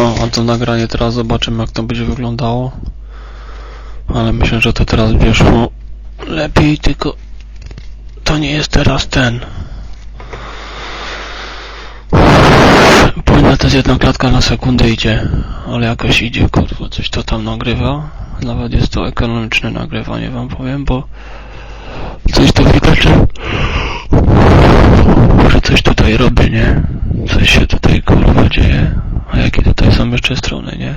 O, a to nagranie teraz zobaczymy jak to będzie wyglądało. Ale myślę, że to teraz wyszło lepiej, tylko to nie jest teraz ten. Powinna jest jedna klatka na sekundę idzie, ale jakoś idzie, kurwa, coś to tam nagrywa. Nawet jest to ekonomiczne nagrywanie, wam powiem, bo coś to widać, że, że coś tutaj robi, nie? Coś się tutaj, kurwa, dzieje. Jakie tutaj są jeszcze strony, nie?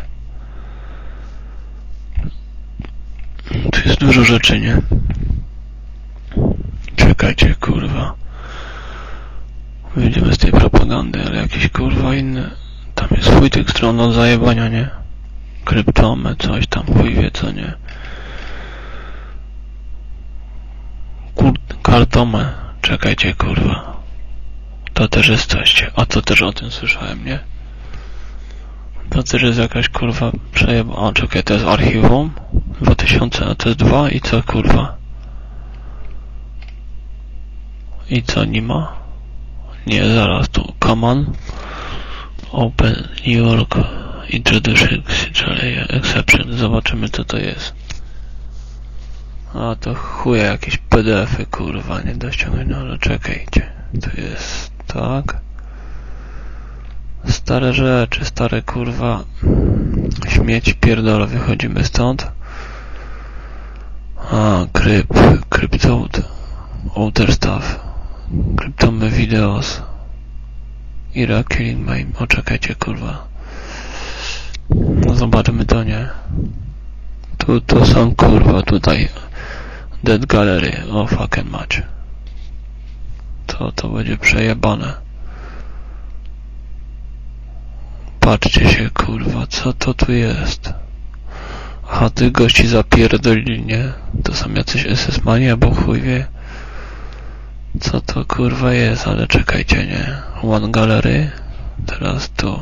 Tu jest dużo rzeczy, nie? Czekajcie, kurwa. Wyjdziemy z tej propagandy, ale jakieś kurwa inne. Tam jest chuj tych stron od zajebania, nie? Kryptomy, coś tam, chuj wie co, nie? Kur... Kartomę. Czekajcie, kurwa. To też jest coś. A to też o tym słyszałem, nie? To też jest jakaś kurwa przejeba. O, czekaj, to jest archiwum. 2000, a to jest 2 i co kurwa? I co nie ma? Nie, zaraz tu. Common. Open New York Introduction Exception. Zobaczymy co to jest. A to chuje jakieś PDF-y kurwa, nie do ściągnięcia, no ale czekajcie. To jest tak. Stare rzeczy, stare kurwa śmieć pierdolę, wychodzimy stąd. A, kryp, kryptout, outer stuff, kryptomy videos. Ira killing my, o czekajcie kurwa. No zobaczymy to nie. Tu, to są kurwa tutaj. Dead Gallery, o fucking match. To, to będzie przejebane. Patrzcie się, kurwa, co to tu jest? Aha, tych gości zapierdolili, nie? To są jacyś SS-mani, albo chuj wie. Co to kurwa jest, ale czekajcie, nie? One Gallery. Teraz tu.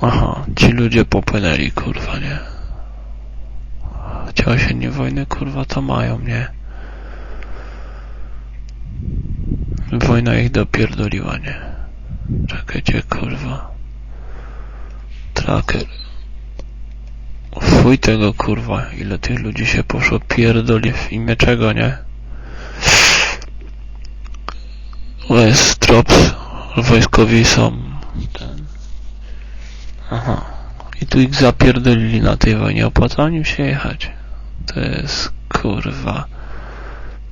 Aha, ci ludzie popłynęli, kurwa, nie? Chociaż się nie wojny, kurwa, to mają, nie? Wojna ich dopierdoliła, nie? Czekajcie, kurwa. Tracker. Fuj tego, kurwa. Ile tych ludzi się poszło pierdoli w imię czego, nie? Jest Trops. Wojskowi są. Ten. Aha. I tu ich zapierdolili na tej wojnie. Opłaca im się jechać. To jest, kurwa.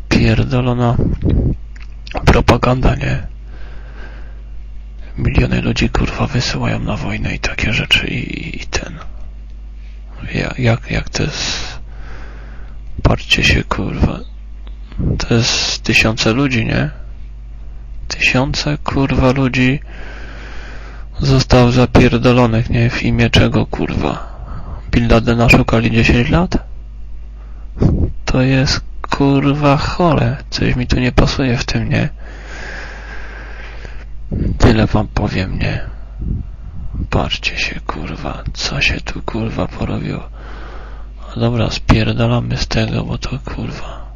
Pierdolona propaganda, nie? Miliony ludzi kurwa wysyłają na wojnę i takie rzeczy i, i ten ja, jak, jak to jest patrzcie się kurwa to jest tysiące ludzi, nie? Tysiące kurwa ludzi zostało zapierdolonych, nie? W imię czego kurwa? Bin Ladena szukali 10 lat? To jest kurwa chore. Coś mi tu nie pasuje w tym, nie? Tyle wam powiem, nie? Patrzcie się, kurwa, co się tu, kurwa, porobiło. No dobra, spierdalamy z tego, bo to, kurwa.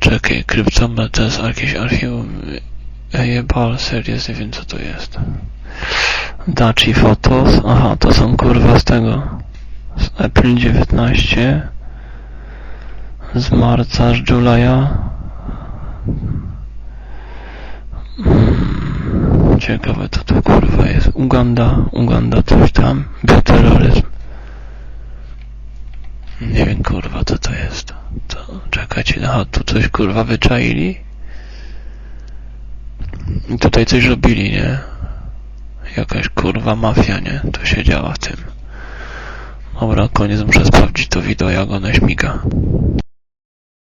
Czekaj, kryptomet to jest jakieś archiwum. Ejebal, serio, nie wiem co to jest. Daci Photos, aha, to są, kurwa, z tego. Z April 19. Z marca, z Julia. Ciekawe co to kurwa jest. Uganda, Uganda coś tam. Był terroryzm. Nie wiem kurwa co to jest. To czekajcie, aha tu coś kurwa wyczaili. I tutaj coś robili, nie? Jakaś kurwa mafia, nie? To się działa w tym. Dobra, koniec, muszę sprawdzić to wideo jak ono śmiga.